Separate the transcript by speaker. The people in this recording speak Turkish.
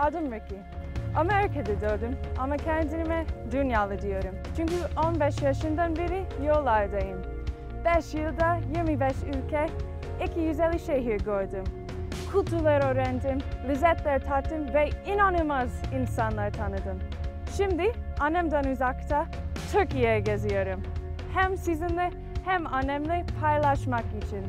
Speaker 1: Adım Ricky. Amerika'da doğdum ama kendime dünyalı diyorum. Çünkü 15 yaşından beri yollardayım. 5 yılda 25 ülke, 250 şehir gördüm. Kültürler öğrendim, lezzetler tattım ve inanılmaz insanlar tanıdım. Şimdi annemden uzakta Türkiye'ye geziyorum. Hem sizinle hem annemle paylaşmak için.